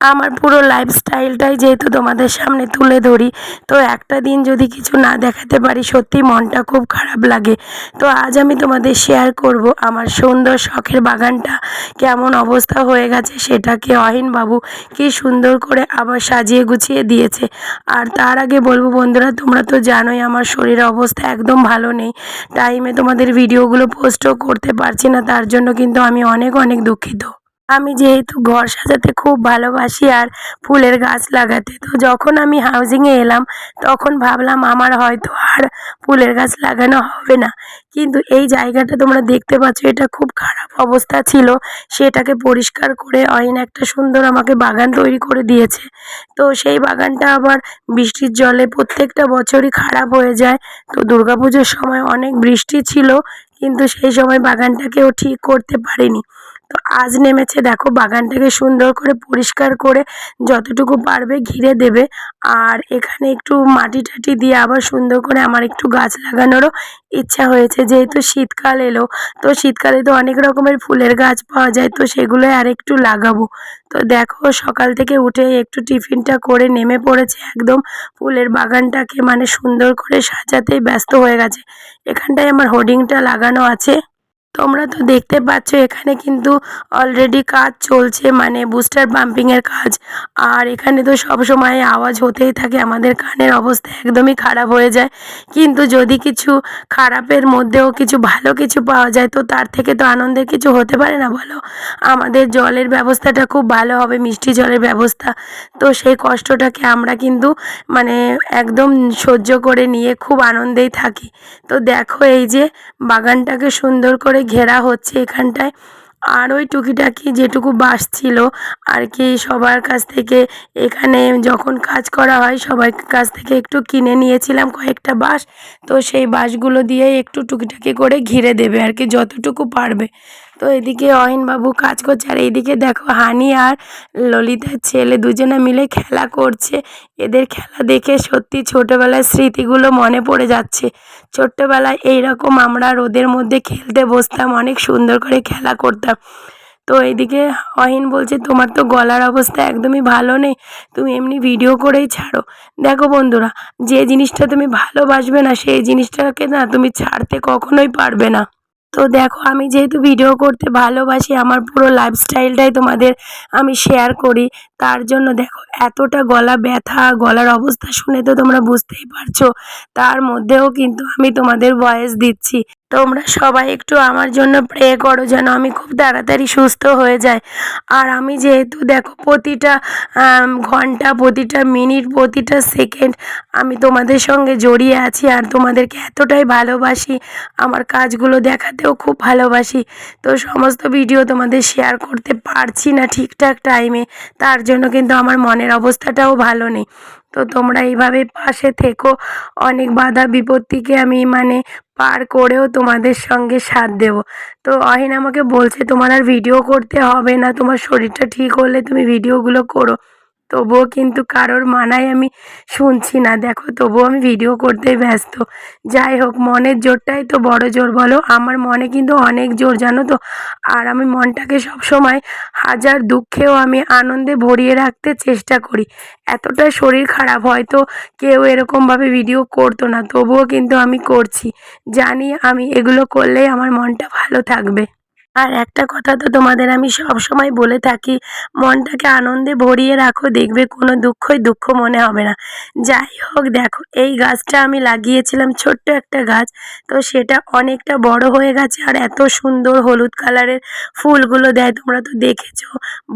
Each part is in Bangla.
আমার পুরো লাইফস্টাইলটাই যেহেতু তোমাদের সামনে তুলে ধরি, তো একটা দিন যদি কিছু না দেখাতে পারি, সত্যি মনটা খুব খারাপ লাগে। তো আজ আমি তোমাদের শেয়ার করব আমার সুন্দর শখের বাগানটা, কেমন অবস্থা হয়ে গেছে সেটাকে অহিনবাবু কি সুন্দর করে আবার সাজিয়ে গুছিয়ে দিয়েছে। আর তার আগে বলব বন্ধুরা, তোমরা তো জানোই আমার শরীরের অবস্থা একদম ভালো নেই। টাইমে তোমাদের ভিডিওগুলো পোস্টও করতে পারছি না, তার জন্য কিন্তু আমি অনেক অনেক দুঃখিত। আমি যেহেতু ঘর সাজাতে খুব ভালোবাসি আর ফুলের গাছ লাগাতে, তো যখন আমি হাউজিংয়ে এলাম, তখন ভাবলাম আমার হয়তো আর ফুলের গাছ লাগানো হবে না। কিন্তু এই জায়গাটা তোমরা দেখতে পাচ্ছ, এটা খুব খারাপ অবস্থা ছিল। সেটাকে পরিষ্কার করে অয়ন একটা সুন্দর আমাকে বাগান তৈরি করে দিয়েছে। তো সেই বাগানটা আবার বৃষ্টির জলে প্রত্যেকটা বছরই খারাপ হয়ে যায়। তো দুর্গাপুজোর সময় অনেক বৃষ্টি ছিল, কিন্তু সেই সময় বাগানটাকেও ঠিক করতে পারিনি। তো আজ নেমেছে দেখো বাগানটাকে সুন্দর করে পরিষ্কার করে যতটুকু পারবে ঘিরে দেবে। আর এখানে একটু মাটি টাটি দিয়ে আবার সুন্দর করে আমার একটু গাছ লাগানোরও ইচ্ছা হয়েছে। যেহেতু শীতকাল এলো, তো শীতকালে তো অনেক রকমের ফুলের গাছ পাওয়া যায়, তো সেগুলো আর একটু লাগাবো। তো দেখো সকাল থেকে উঠে একটু টিফিনটা করে নেমে পড়েছে একদম। ফুলের বাগানটাকে মানে সুন্দর করে সাজাতেই ব্যস্ত হয়ে গেছে। এখানটায় আমার হোর্ডিংটা লাগানো আছে। তোমরা তো দেখতে পাচ্ছ, এখানে কিন্তু অলরেডি কাজ চলছে মানে বুস্টার পাম্পিংয়ের কাজ। আর এখানে তো সব সময় আওয়াজ হতেই থাকে, আমাদের কানের অবস্থা একদমই খারাপ হয়ে যায়। কিন্তু যদি কিছু খারাপের মধ্যেও কিছু ভালো কিছু পাওয়া যায়, তো তার থেকে তো আনন্দের কিছু হতে পারে না, বলো? আমাদের জলের ব্যবস্থাটা খুব ভালো হবে, মিষ্টি জলের ব্যবস্থা। তো সেই কষ্টটাকে আমরা কিন্তু মানে একদম সহ্য করে নিয়ে খুব আনন্দেই থাকি। তো দেখো এই যে বাগানটাকে সুন্দর করে ঘেরা হচ্ছে এখানটায়। আর ওই টুকিটাকি যেটুকু বাস ছিল, আর কি সবার কাছ থেকে এখানে যখন কাজ করা হয় সবার কাছ থেকে একটু কিনে নিয়েছিলাম কয়েকটা বাস। তো সেই বাসগুলো দিয়ে একটু টুকিটাকি করে ঘিরে দেবে আর কি, যতটুকু পারবে। তো এদিকে অহিনবাবু কাজ করছে, আর এইদিকে দেখো হানি আর ললিতার ছেলে দুজনে মিলে খেলা করছে। এদের খেলা দেখে সত্যি ছোটোবেলার স্মৃতিগুলো মনে পড়ে যাচ্ছে। ছোট্টবেলায় এইরকম আমরা রোদের মধ্যে খেলতে বসতাম, অনেক সুন্দর করে খেলা করতাম। তো এইদিকে অহিন বলছে, তোমার তো গলার অবস্থা একদমই ভালো নেই, তুমি এমনি ভিডিও করেই ছাড়ো। দেখো বন্ধুরা, যে জিনিসটা তুমি ভালোবাসবে না, সেই জিনিসটাকে না তুমি ছাড়তে কখনোই পারবে না। তো দেখো, আমি যেহেতু ভিডিও করতে ভালোবাসি, আমার পুরো লাইফস্টাইলটাই তোমাদের আমি শেয়ার করি। তার জন্য দেখো, এতটা গলা ব্যথা, গলার অবস্থা শুনে তো তোমরা বুঝতেই পারছ। তার মধ্যেও কিন্তু আমি তোমাদের ভয়েস দিচ্ছি। তোমরা সবাই একটু আমার জন্য প্রে করো যেন আমি খুব তাড়াতাড়ি সুস্থ হয়ে যাই। আর আমি যেহেতু দেখো প্রতিটা ঘণ্টা, প্রতিটা মিনিট প্রতিটা সেকেন্ড আমি তোমাদের সঙ্গে জড়িয়ে আছি আর তোমাদেরকে এতটাই ভালোবাসি। আমার কাজগুলো দেখাতেও খুব ভালোবাসি। তো সমস্ত ভিডিও তোমাদের শেয়ার করতে পারছি না ঠিকঠাক টাইমে তার জন্য কিন্তু আমার মনের অবস্থাটাও ভালো নেই। তো তোমরা এইভাবে পাশে থেকো। অনেক বাধা বিপত্তিকে আমি মানে পার করেও তোমাদের সঙ্গে সাথ দেব। তো অহিন আমাকে বলছে, তোমার আর ভিডিও করতে হবে না। তোমার শরীরটা ঠিক হলে তুমি ভিডিওগুলো করো। তবুও কিন্তু কারোর মানায় আমি শুনছি না। দেখো, তবুও আমি ভিডিও করতে ব্যস্ত। যাই হোক, মনের জোরটাই তো বড় জোর বলো। আমার মনে কিন্তু অনেক জোর, জানো তো? আর আমি মনটাকে সবসময় হাজার দুঃখেও আমি আনন্দে ভরিয়ে রাখতে চেষ্টা করি। এতটা শরীর খারাপ হয়তো কেউ এরকমভাবে ভিডিও করতো না। তবুও কিন্তু আমি করছি। জানি আমি এগুলো করলেই আমার মনটা ভালো থাকবে। আর একটা কথা তো তোমাদের আমি সব সময় বলে থাকি, মনটাকে আনন্দে ভরিয়ে রাখো, দেখবে কোনো দুঃখই দুঃখ মনে হবে না। যাই হোক, দেখো, এই গাছটা আমি লাগিয়েছিলাম, ছোট্ট একটা গাছ, তো সেটা অনেকটা বড় হয়ে গেছে আর এত সুন্দর হলুদ কালারের ফুলগুলো দেয়, তোমরা তো দেখেছ।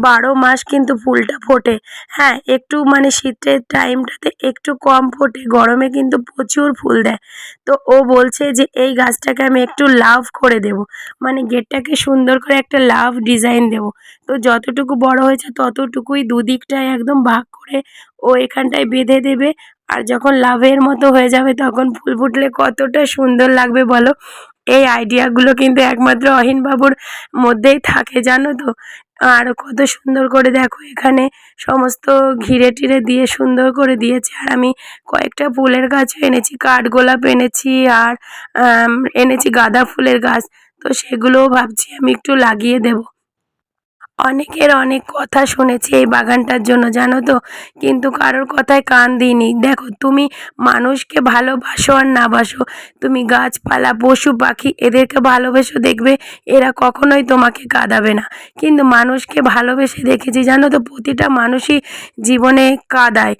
বারো মাস কিন্তু ফুলটা ফোটে। হ্যাঁ একটু মানে শীতের টাইমটাতে একটু কম ফোটে, গরমে কিন্তু প্রচুর ফুল দেয়। তো ও বলছে যে, এই গাছটাকে আমি একটু লাভ করে দেব। মানে গেটটাকে সুন্দর করে একটা লাভ ডিজাইন দেব। তো যতটুকু বড় হয়েছে ততটুকুই দুদিকটায় একদম ভাগ করে ও এখানটায় বেঁধে দেবে। আর যখন লাভের মতো হয়ে যাবে তখন ফুল ফুটলে কতটা সুন্দর লাগবে বলো? এই আইডিয়াগুলো কিন্তু একমাত্র অহিনবাবুর মধ্যেই থাকে, জানো তো? আর কত সুন্দর করে দেখো এখানে সমস্ত ঘিরে টিরে দিয়ে সুন্দর করে দিয়েছে। আর আমি কয়েকটা ফুলের গাছও এনেছি, কাঠগোলাপ এনেছি আর এনেছি গাঁদা ফুলের গাছ। তো সেগুলোও ভাবছি আমি একটু লাগিয়ে দেব। অনেকের অনেক কথা শুনেছি এই বাগানটার জন্য, জানো তো? কিন্তু কারোর কথায় কান দিইনি। দেখো, তুমি মানুষকে ভালোবাসো আর না বাসো। তুমি গাছপালা, পশু, পাখি এদেরকে ভালোবেসো দেখবে, এরা কখনোই তোমাকে কাঁদাবে না। কিন্তু মানুষকে ভালোবেসে দেখেছি, জানো তো? প্রতিটা মানুষই জীবনে কাঁদায়।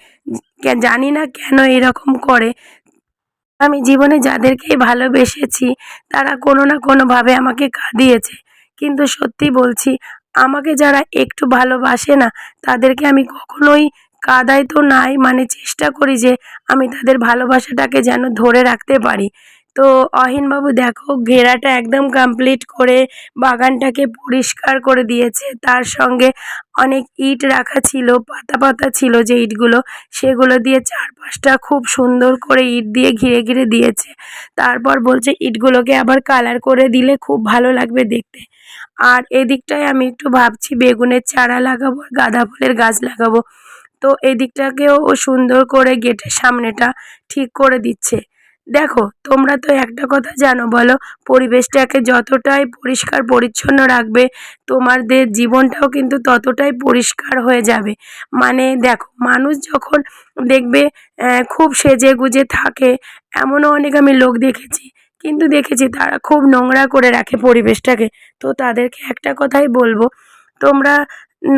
জানি না কেন এরকম করে। আমি জীবনে যাদেরকেই ভালোবেসেছি, তারা কোনো না কোনোভাবে আমাকে কাঁদিয়েছে। কিন্তু সত্যি বলছি, আমাকে যারা একটু ভালোবাসে না, তাদেরকে আমি কখনোই কাদায় তো নাই। মানে চেষ্টা করি যে আমি তাদের ভালোবাসাটাকে যেন ধরে রাখতে পারি। তো অহিনবাবু দেখো ঘেরাটা একদম কমপ্লিট করে বাগানটাকে পরিষ্কার করে দিয়েছে। তার সঙ্গে অনেক ইট রাখা ছিল, পাতা পাতা ছিল যে ইটগুলো, সেগুলো দিয়ে চারপাশটা খুব সুন্দর করে ইট দিয়ে ঘিরে ঘিরে দিয়েছে। তারপর বলছে ইটগুলোকে আবার কালার করে দিলে খুব ভালো লাগবে দেখতে। আর এদিকটায় আমি একটু ভাবছি বেগুনের চারা লাগাবো আর গাঁদা ফুলের গাছ লাগাবো। তো এদিকটাকেও সুন্দর করে গেটের সামনেটা ঠিক করে দিচ্ছে। দেখো, তোমরা তো একটা কথা জানো, বলো, পরিবেশটাকে যতটাই পরিষ্কার পরিচ্ছন্ন রাখবে, তোমাদের জীবনটাও কিন্তু ততটাই পরিষ্কার হয়ে যাবে। মানে দেখো, মানুষ যখন দেখবে খুব সেজে গুজে থাকে, এমনও অনেক আমি লোক দেখেছি, কিন্তু দেখেছি তারা খুব নোংরা করে রাখে পরিবেশটাকে। তো তাদেরকে একটা কথাই বলব, তোমরা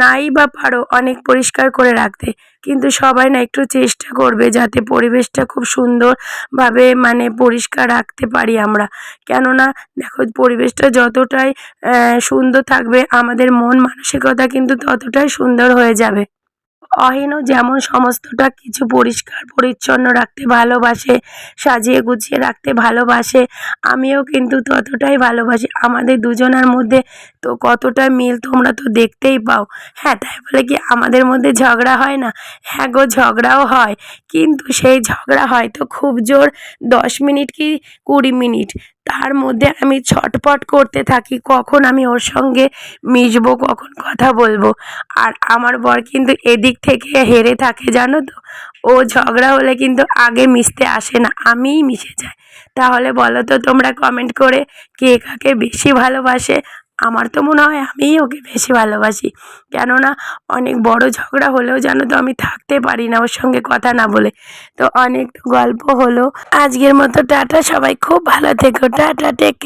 নাই বা পারো অনেক পরিষ্কার করে রাখতে। কিন্তু সবাই না একটু চেষ্টা করবে যাতে পরিবেশটা খুব সুন্দরভাবে মানে পরিষ্কার রাখতে পারি আমরা। কেননা দেখো পরিবেশটা যতটাই সুন্দর থাকবে, আমাদের মন মানসিকতা কিন্তু ততটাই সুন্দর হয়ে যাবে। অহিনও যেমন সমস্তটা কিছু পরিষ্কার, পরিচ্ছন্ন রাখতে ভালোবাসে, সাজিয়ে গুছিয়ে রাখতে ভালোবাসে, আমিও কিন্তু ততটাই ভালোবাসি। আমাদের দুজনের মধ্যে তো কতটা মিল তোমরা তো দেখতেই পাও। হ্যাঁ তাই বলে কি আমাদের মধ্যে ঝগড়া হয় না? হ্যাঁ গো, ঝগড়াও হয়। কিন্তু সেই ঝগড়া হয়তো খুব জোর, দশ মিনিট কি কুড়ি মিনিট? তার মধ্যে আমি ছটপট করতে থাকি, কখন আমি ওর সঙ্গে মিশবো, কখন কথা বলব। আর আমার বর কিন্তু এদিক থেকে হেরে থাকে, জানো তো? ও ঝগড়া হলে কিন্তু আগে মিশতে আসে না, আমিই মিশে যাই। তাহলে বলো তো তোমরা কমেন্ট করে কে কাকে বেশি ভালোবাসে? আমার তো মনে হয় আমিই ওকে বেশি ভালোবাসি। কেননা অনেক বড় ঝগড়া হলেও জানো তো আমি থাকতে পারি না ওর সঙ্গে কথা না বলে। তো অনেক গল্প হলো। আজকের মতো টাটা, সবাই খুব ভালো থেকো। Tata take care